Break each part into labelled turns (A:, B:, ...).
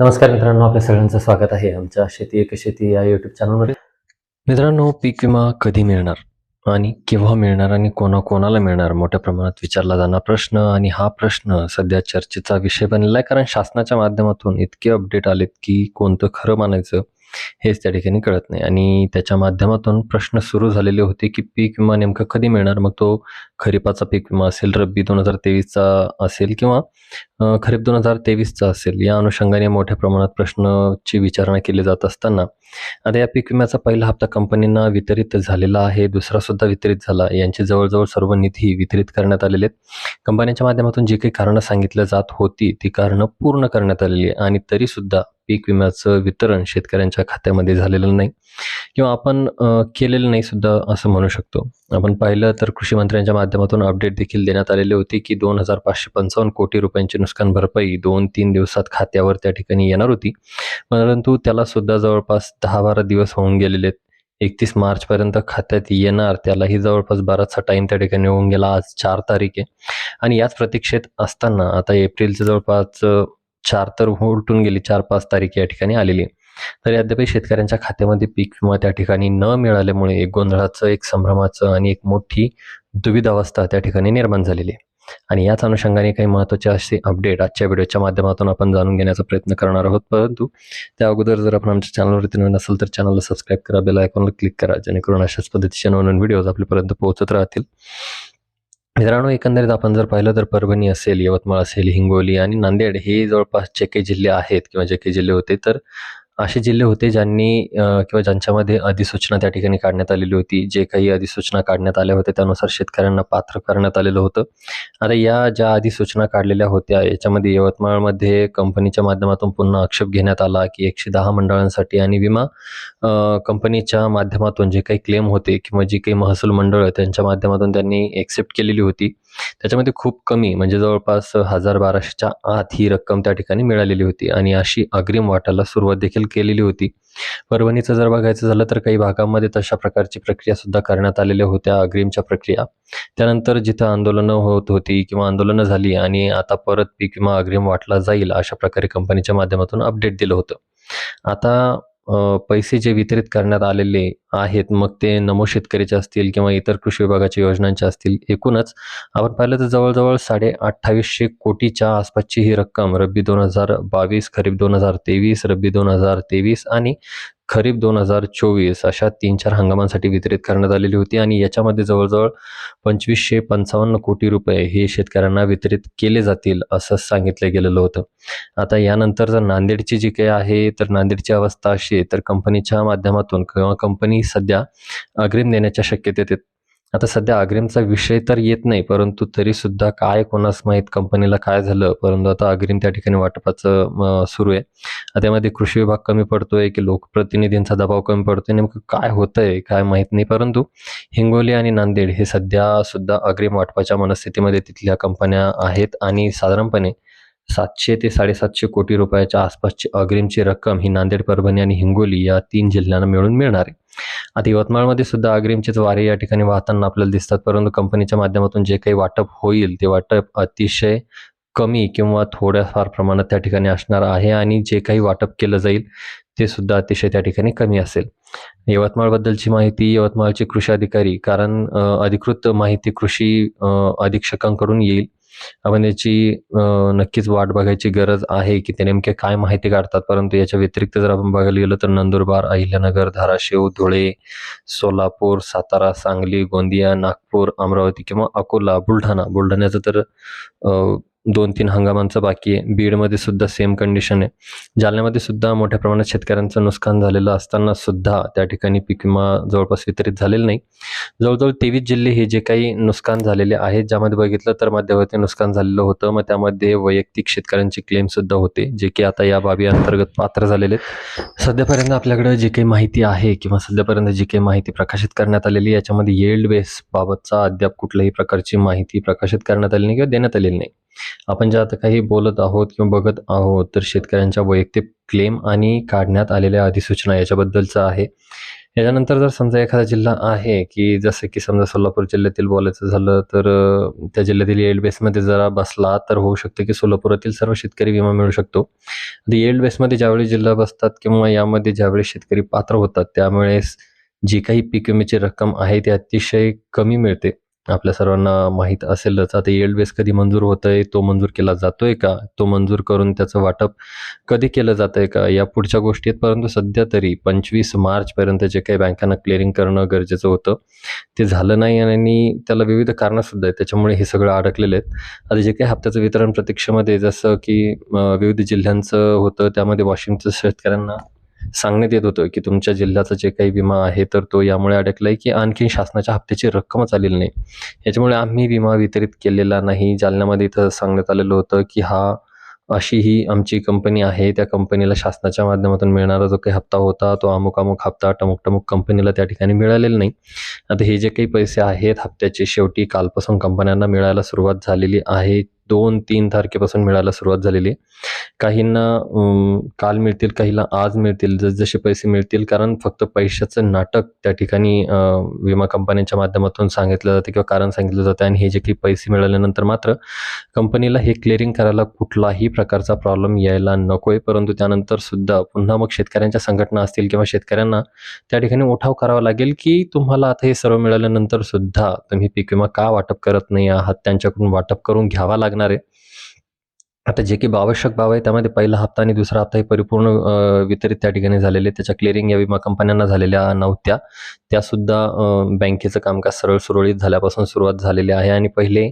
A: नमस्कार मित्रांनो आपल्या सगळ्यांचं स्वागत आहे आमच्या शेती एक शेती या युट्यूब चॅनलमध्ये मित्रांनो पीक विमा कधी मिळणार? आणि केव्हा मिळणार आणि कोणा कोणाला मिळणार? मोठ्या प्रमाणात विचारला जाणार प्रश्न आणि हा प्रश्न सध्या चर्चेचा विषय बनलेला आहे कारण शासनाच्या माध्यमातून इतके अपडेट आलेत की कोणतं खरं मानायचं हेच त्या ठिकाणी कळत नाही. आणि त्याच्या माध्यमातून प्रश्न सुरू झालेले होते की पीक विमा नेमका कधी मिळणार? मग तो खरीपाचा पीक विमा असेल रब्बी दोन हजार तेवीसचा असेल किंवा खरीप दोन हजार तेवीसचा असेल. या अनुषंगाने मोठ्या प्रमाणात प्रश्नाची विचारणा केली जात असताना आता या पीक विम्याचा पहिला हप्ता कंपनींना वितरित झालेला आहे. दुसरा सुद्धा वितरित झाला. यांचे जवळजवळ सर्व निधी वितरित करण्यात आलेले आहेत. कंपन्यांच्या माध्यमातून जी काही कारणं सांगितल्या जात होती ती कारणं पूर्ण करण्यात आलेली आहे आणि तरी सुद्धा पीक विम्याचं वितरण शेतकऱ्यांच्या खात्यामध्ये झालेलं नाही. किंवा आपण केलेलं नाही सुद्धा असं म्हणू शकतो. आपण पाहिलं तर कृषी मंत्र्यांच्या माध्यमातून अपडेट देखील देण्यात आलेले होते की दोन हजार पाचशे पंचावन्न कोटी रुपयांची नुकसान भरपाई दोन तीन दिवसात खात्यावर त्या ठिकाणी येणार होती. परंतु त्याला सुद्धा जवळपास दहा बारा दिवस होऊन गेलेले आहेत. एकतीस मार्चपर्यंत खात्यात येणार त्यालाही जवळपास बराचसा टाईम त्या ठिकाणी होऊन गेला. आज चार तारीख आहे. आणि याच प्रतीक्षेत असताना आता एप्रिलच्या जवळपास चार तर उलटून गेली चार पाच तारीख या ठिकाणी आलेली आहे. तर अद्याप शेतकऱ्यांच्या खात्यामध्ये पीक विमा त्या ठिकाणी न मिळाल्यामुळे एक गोंधळाचं एक संभ्रमाचं आणि एक मोठी दुविधावस्था त्या ठिकाणी निर्माण झालेली आहे. आणि याच अनुषंगाने काही महत्त्वाचे असे अपडेट आजच्या व्हिडिओच्या माध्यमातून आपण जाणून घेण्याचा प्रयत्न करणार आहोत. परंतु त्या अगोदर जर आपण आमच्या चॅनलवरती नवीन असेल तर चॅनलला सबस्क्राईब करा बेल आयकॉनला क्लिक करा जेणेकरून अशाच पद्धतीचे नवीन व्हिडिओज आपल्यापर्यंत पोहोचत राहतील. मित्रांनो एकंदरीत आपण जर पाहिलं तर परभणी असेल यवतमाळ असेल हिंगोली आणि नांदेड हे जवळपास जे काही जिल्हे आहेत किंवा जे काही जिल्हे होते तर असे जिल्हे होते ज्यांनी किंवा ज्यांच्यामध्ये अधिसूचना त्या ठिकाणी काढण्यात आलेली होती. जे काही अधिसूचना काढण्यात आल्या होत्या त्यानुसार शेतकऱ्यांना पात्र करण्यात आलेलं होतं. आता या ज्या अधिसूचना काढलेल्या होत्या याच्यामध्ये यवतमाळमध्ये कंपनीच्या माध्यमातून पुन्हा आक्षेप घेण्यात आला की एकशे दहा मंडळांसाठी आणि विमा कंपनीच्या माध्यमातून जे काही क्लेम होते किंवा जी काही महसूल मंडळ त्यांच्या माध्यमातून त्यांनी एक्सेप्ट केलेली होती. त्याच्यामध्ये खूप कमी म्हणजे जवळपास हजार बाराशेच्या आत ही रक्कम त्या ठिकाणी मिळालेली होती. आणि अशी अग्रिम वाटायला सुरुवात देखील केलेली होती. परभणीचं जर बघायचं झालं तर काही भागामध्ये तशा प्रकारची प्रक्रिया सुद्धा करण्यात आलेल्या होत्या अग्रिमच्या प्रक्रिया. त्यानंतर जिथं आंदोलनं होत होती किंवा आंदोलनं झाली आणि आता परत पीक विमा अग्रिम वाटला जाईल अशा प्रकारे कंपनीच्या माध्यमातून अपडेट दिलं होतं. आता पैसे जे वितरित करण्यात आलेले आहेत मग ते नमो शेतकरीचे असतील किंवा इतर कृषी विभागाच्या योजनांचे असतील एकूणच आपण पाहिलं तर जवळजवळ साडे अठ्ठावीसशे कोटीच्या आसपासची ही रक्कम रब्बी दोन हजार बावीस खरीप दोन हजार तेवीस रब्बी दोन हजार तेवीस आणि खरीप दोन हजार चोवीस अशा तीन चार हंगामांसाठी वितरित करण्यात आलेली होती आणि याच्यामध्ये जवळजवळ पंचवीसशे पंचावन्न कोटी रुपये हे शेतकऱ्यांना वितरित केले जातील असं सांगितलं गेलेलं होतं. आता यानंतर जर नांदेडची जी काही आहे तर नांदेडची अवस्था अशी आहे तर कंपनीच्या माध्यमातून किंवा कंपनी सध्या अग्रिम देण्याच्या शक्यतेत आता सध्या अग्रिमचा विषय तर येत नाही परंतु तरी सुद्धा काय कोणास माहीत कंपनीला काय झालं परंतु आता अग्रिम त्या ठिकाणी वाटपाचं म, सुरू आहे. त्यामध्ये कृषी विभाग कमी पडतोय की लोकप्रतिनिधींचा दबाव कमी पडतोय नेमकं काय होतंय काय माहीत नाही परंतु हिंगोली आणि नांदेड हे सध्या सुद्धा अग्रिम वाटपाच्या मनस्थितीमध्ये तिथल्या कंपन्या आहेत आणि साधारणपणे सातशे ते साडेसातशे कोटी रुपयाच्या आसपासची अग्रिमची रक्कम ही नांदेड परभणी आणि हिंगोली या तीन जिल्ह्यांना मिळून मिळणार आहे. आता यवतमाळमध्ये सुद्धा अग्रिमचेच वारे या ठिकाणी वाहताना आपल्याला दिसतात. परंतु कंपनीच्या माध्यमातून जे काही वाटप होईल ते वाटप अतिशय कमी किंवा थोड्याफार प्रमाणात त्या ठिकाणी असणार आहे आणि जे काही वाटप केलं जाईल ते सुद्धा अतिशय त्या ठिकाणी कमी असेल. यवतमाळबद्दलची माहिती यवतमाळचे कृषी अधिकारी कारण अधिकृत माहिती कृषी अधीक्षकांकडून येईल. आपण याची नक्कीच वाट बघायची गरज आहे की ते नेमके काय माहिती काढतात. परंतु याच्या व्यतिरिक्त जर आपण बघायला गेलो तर नंदुरबार अहिल्यानगर धाराशिव धुळे सोलापूर सातारा सांगली गोंदिया नागपूर अमरावती किंवा अकोला बुलढाणा. बुलढाण्याचं तर अ, दोन तीन हंगामांचं बाकी आहे. बीडमध्ये सुद्धा सेम कंडिशन आहे. जालन्यामध्ये सुद्धा मोठ्या प्रमाणात शेतकऱ्यांचं नुकसान झालेलं असताना सुद्धा त्या ठिकाणी पीक विमा जवळपास वितरित झालेलं नाही. जवळजवळ तेवीस जिल्हे हे जे काही नुकसान झालेले आहेत ज्यामध्ये बघितलं तर मध्यवर्ती नुकसान झालेलं होतं. मग त्यामध्ये वैयक्तिक शेतकऱ्यांचे क्लेम सुद्धा होते जे की आता या बाबी अंतर्गत पात्र झालेले आहेत. सध्यापर्यंत आपल्याकडे जी काही माहिती आहे किंवा सध्यापर्यंत जी काही माहिती प्रकाशित करण्यात आलेली आहे याच्यामध्ये येल्ड बेस बाबतचा अद्याप कुठल्याही प्रकारची माहिती प्रकाशित करण्यात आली नाही किंवा देण्यात आलेली नाही. आपण जे आता काही बोलत आहोत किंवा बघत आहोत तर शेतकऱ्यांच्या वैयक्तिक क्लेम आणि काढण्यात आलेल्या अधिसूचना याच्याबद्दलचं आहे. याच्यानंतर जर समजा एखादा जिल्हा आहे की जसं की समजा सोलापूर जिल्ह्यातील बोलायचं झालं तर त्या जिल्ह्यातील येल्ड बेसमध्ये जरा बसला तर होऊ शकतं की सोलापुरातील सर्व शेतकरी विमा मिळू शकतो. आता येल्ड बेसमध्ये ज्यावेळी जिल्हा बसतात किंवा यामध्ये ज्यावेळी शेतकरी पात्र होतात त्यामुळेच जी काही पीक विम्याची रक्कम आहे ती अतिशय कमी मिळते. आपल्या सर्वांना माहीत असेलच. आता येल्ड बेस कधी मंजूर होतंय तो मंजूर केला जातोय का? तो मंजूर करून त्याचं वाटप कधी केलं जातंय का? या पुढच्या गोष्टी आहेत परंतु सध्या तरी पंचवीस मार्चपर्यंत जे काही बँकांना क्लिअरिंग करणं गरजेचं होतं ते झालं नाही आणि त्याला विविध कारणंसुद्धा आहेत. त्याच्यामुळे हे सगळं अडकलेलं आहेत. आता जे काही हप्त्याचं वितरण प्रतीक्षेमध्ये जसं की विविध जिल्ह्यांचं होतं त्यामध्ये वाशिमचं शेतकऱ्यांना सांगण्यात येत होतं की तुमच्या जिल्ह्याचा जे काही विमा आहे तर तो यामुळे अडकलाय की आणखी शासनाच्या हप्त्याची रक्कमच आलेली नाही? याच्यामुळे आम्ही विमा वितरित केलेला नाही. जालन्यामध्ये इथं सांगण्यात आलेलं होतं की हा अशी ही आमची कंपनी आहे. त्या कंपनीला शासनाच्या माध्यमातून मिळणारा जो काही हप्ता होता तो अमुक अमुक हप्ता टमुक टमुक कंपनीला त्या ठिकाणी मिळालेला नाही. आता हे जे काही पैसे आहेत हप्त्याचे शेवटी कालपासून कंपन्यांना मिळायला सुरुवात झालेली आहे. दोन तीन तारखेपासून मिळायला सुरुवात झालेली आहे. काहींना काल मिळतील काहीला आज मिळतील जसजसे पैसे मिळतील कारण फक्त पैशाचं नाटक त्या ठिकाणी विमा कंपन्यांच्या माध्यमातून सांगितलं जातं किंवा कारण सांगितलं जातं आणि हे जे काही पैसे मिळाल्यानंतर मात्र कंपनीला हे क्लिअरिंग करायला कुठलाही प्रकारचा प्रॉब्लेम यायला नको आहे परंतु त्यानंतर सुद्धा पुन्हा मग शेतकऱ्यांच्या संघटना असतील किंवा शेतकऱ्यांना त्या ठिकाणी उठाव करावा लागेल की तुम्हाला आता हे सर्व मिळाल्यानंतर सुद्धा तुम्ही पीक विमा का वाटप करत नाही आहात? त्यांच्याकडून वाटप करून घ्यावा लागणार आहे. आता जे काही आवश्यक बाब आहे त्यामध्ये पहिला हप्ता आणि दुसरा हप्ता हे परिपूर्ण वितरित त्या ठिकाणी झालेले त्याच्या क्लिअरिंग या विमा कंपन्यांना झालेल्या नव्हत्या. त्यासुद्धा बँकेचं कामकाज सरळ सुरळीत झाल्यापासून सुरुवात झालेली आहे. आणि पहिले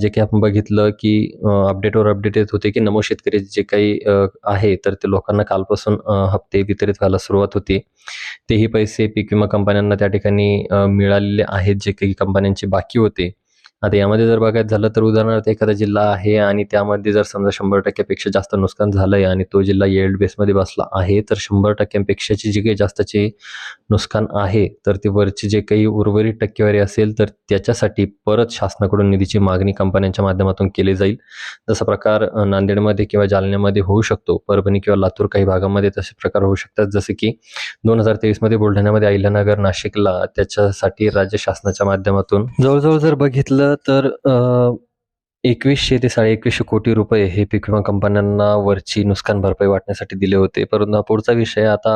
A: जे काही आपण बघितलं की अपडेटवर अपडेट येत होते की नमो शेतकरी जे काही आहे तर ते लोकांना कालपासून हप्ते वितरित व्हायला सुरुवात होती. तेही पैसे पीक विमा कंपन्यांना त्या ठिकाणी मिळालेले आहेत जे काही कंपन्यांचे बाकी होते. आता यामध्ये जर बघायचं झालं तर उदाहरणार्थ एखादा जिल्हा आहे आणि त्यामध्ये जर समजा शंभर टक्क्यापेक्षा जास्त नुकसान झालंय आणि तो जिल्हा येल्ड बेसमध्ये बसला आहे तर शंभर टक्क्यांपेक्षाची जी काही जास्तचे नुकसान आहे तर ती वरची जे काही उर्वरित टक्केवारी असेल तर त्याच्यासाठी परत शासनाकडून निधीची मागणी कंपन्यांच्या माध्यमातून केली जाईल. तसा प्रकार नांदेडमध्ये किंवा जालन्यामध्ये होऊ शकतो. परभणी किंवा लातूर काही भागामध्ये तसे प्रकार होऊ शकतात. जसे की दोन हजार तेवीसमध्ये बुलढाण्यामध्ये अहिल्यानगर नाशिकला त्याच्यासाठी राज्य शासनाच्या माध्यमातून जवळजवळ जर बघितलं तर एकवीसशे ते साडे एकवीसशे कोटी रुपये हे पीक विमा कंपन्यांना वरची नुकसान भरपाई वाटण्यासाठी दिले होते. परंतु पुढचा विषय आता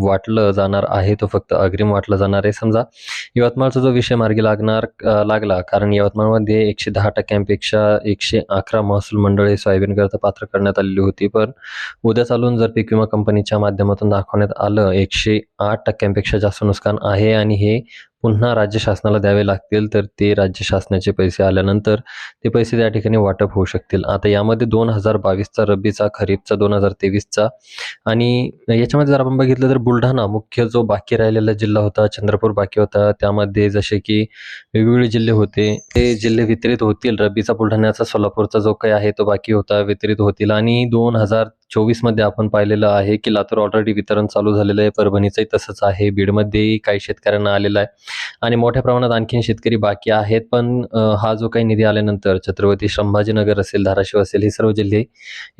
A: वाटलं जाणार आहे तो फक्त अग्रिम वाटलं जाणार आहे. समजा यवतमाळचा जो विषय मार्गी लागणार लागला कारण यवतमाळमध्ये एकशे दहा टक्क्यांपेक्षा एकशे अकरा महसूल मंडळे सोयाबीनकरता पात्र करण्यात आलेली होती. पण उद्या चालून जर पीक विमा कंपनीच्या माध्यमातून दाखवण्यात आलं एकशे आठ टक्क्यांपेक्षा जास्त नुकसान आहे आणि हे पुन्हा राज्य शासनाला द्यावे लागतील तर ते राज्य शासनाचे पैसे आल्यानंतर ते पैसे त्या ठिकाणी वाटप होऊ शकतील. आता यामध्ये दोन हजार बावीसचा रब्बीचा खरीपचा दोन हजार तेवीसचा आणि याच्यामध्ये जर आपण बघितलं तर बुलढाणा मुख्य जो बाकी राहिलेला जिल्हा होता चंद्रपूर बाकी होता त्यामध्ये जसे की वेगवेगळे जिल्हे होते ते जिल्हे वितरित होतील. रब्बीचा बुलढाण्याचा सोलापूरचा जो काही आहे तो बाकी होता वितरित होतील. आणि दोन हजार चोवीसमध्ये आपण पाहिलेलं आहे की लातूर ऑलरेडी वितरण चालू झालेलं आहे. परभणीचंही तसंच आहे. बीडमध्येही काही शेतकऱ्यांना आलेलं आहे. आणि मोठ्या प्रमाणात आणखीन शेतकरी बाकी आहेत. पण हा जो काही निधी आल्यानंतर छत्रपती संभाजीनगर असेल धाराशिव असेल हे सर्व जिल्हे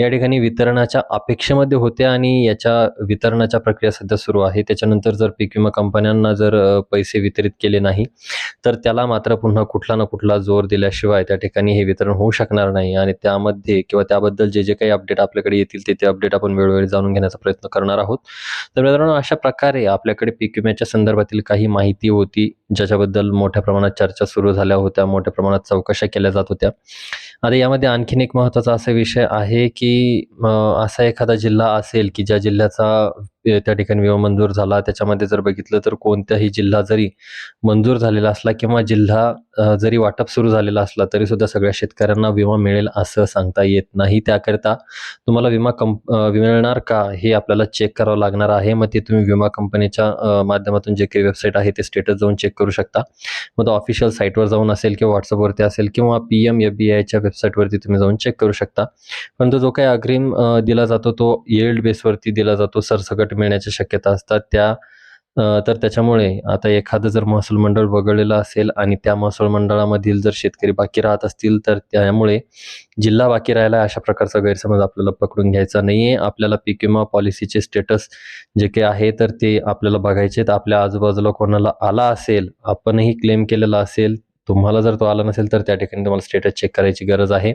A: या ठिकाणी वितरणाच्या अपेक्षेमध्ये होते आणि याच्या वितरणाच्या प्रक्रिया सध्या सुरू आहे. त्याच्यानंतर जर पीक विमा कंपन्यांना जर पैसे वितरित केले नाही तर त्याला मात्र पुन्हा कुठला ना कुठला जोर दिल्याशिवाय त्या ठिकाणी हे वितरण होऊ शकणार नाही. आणि त्यामध्ये किंवा त्याबद्दल जे जे काही अपडेट आपल्याकडे येतील ते ते अपडेट आपण वेळोवेळी जाणून घेण्याचा प्रयत्न करणार आहोत. तर मित्रांनो अशा प्रकारे आपल्याकडे पीक विम्याच्या संदर्भातील काही माहिती होती ज्याच्याबद्दल मोठ्या प्रमाणात चर्चा सुरू झाल्या होत्या मोठ्या प्रमाणात चौकशा केल्या जात होत्या. आता यामध्ये आणखीन एक महत्त्वाचा असा विषय आहे की असा एखादा जिल्हा असेल की ज्या जिल्ह्याचा त्या ठिकाणी विमा मंजूर झाला. त्याच्यामध्ये जर बघितलं तर कोणत्याही जिल्हा जरी मंजूर झालेला असला किंवा जिल्हा जरी वाटप सुरू झालेला असला तरी सुद्धा सगळ्या शेतकऱ्यांना विमा मिळेल असं सांगता येत नाही. त्याकरिता तुम्हाला विमा कंप मिळणार का हे आपल्याला चेक करावं लागणार आहे. मग ते तुम्ही विमा कंपनीच्या माध्यमातून जे काही वेबसाईट आहे ते स्टेटस जाऊन चेक करू शकता. मग तो ऑफिशियल साईटवर जाऊन असेल किंवा व्हॉट्सअपवरती असेल किंवा पी एम एफ बी आयच्या वेबसाईटवरती तुम्ही जाऊन चेक करू शकता. परंतु जो काही अग्रिम दिला जातो तो येल्ड बेसवरती दिला जातो. सरसकट मिळण्याच्या शक्यता असतात. त्या तर त्याच्यामुळे आता एखादं जर महसूल मंडळ वगळलेलं असेल आणि त्या महसूल मंडळामधील जर शेतकरी बाकी राहत असतील तर त्यामुळे जिल्हा बाकी राहिला अशा प्रकारचा गैरसमज आपल्याला पकडून घ्यायचा नाही आहे आपल्याला पीक विमा पॉलिसीचे स्टेटस जे काही आहे तर ते आपल्याला बघायचे आहेत. आपल्या आजूबाजूला कोणाला आला असेल आपणही क्लेम केलेला असेल तुम्हाला जर तो आला नसेल तर त्या ठिकाणी तुम्हाला स्टेटस चेक करायची गरज आहे.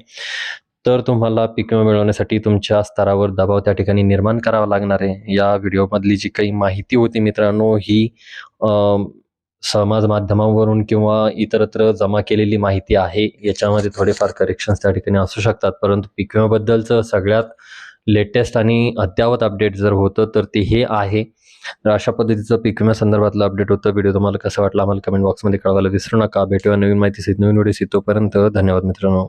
A: तर तुम्हाला पीक विमा मिळवण्यासाठी तुमच्या स्तरावर दबाव त्या ठिकाणी निर्माण करावा लागणार आहे. या व्हिडिओमधली जी काही माहिती होती मित्रांनो ही समाज माध्यमावरून किंवा इतरत्र जमा केलेली माहिती आहे. याच्यामध्ये थोडेफार करेक्शन्स त्या ठिकाणी असू शकतात. परंतु पीक विम्याबद्दलचं सगळ्यात लेटेस्ट आणि अद्यावत अपडेट जर होतं तर ते हे आहे. तर अशा पद्धतीचं पीक विम्या संदर्भातलं अपडेट होतं. व्हिडिओ तुम्हाला कसं वाटलं आम्हाला कमेंट बॉक्समध्ये कळवायला विसरू नका. भेटूया नवीन माहिती नवीन व्हिडिओ तोपर्यंत धन्यवाद मित्रांनो.